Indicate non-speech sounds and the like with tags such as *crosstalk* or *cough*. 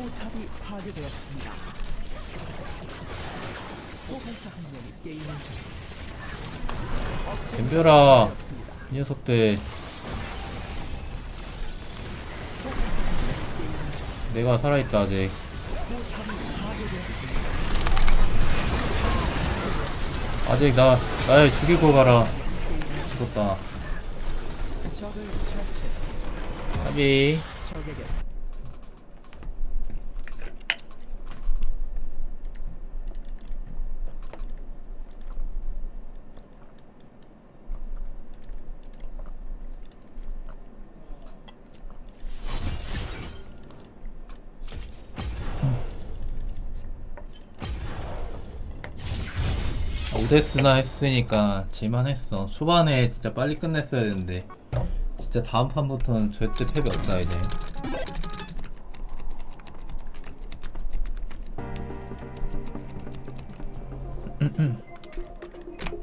포탑이 파괴되었습니다. 소환사 한 명이 게임을 종료했습니다. 덤벼라 이 녀석들. 내가 살아있다 아직. 아직 나날 죽이고 가라 죽었다. 까비 오데스나 했으니까 질만 했어. 초반에 진짜 빨리 끝냈어야 되는데. 진짜 다음 판부터는 절대 탭이 없다 이제 *clears throat*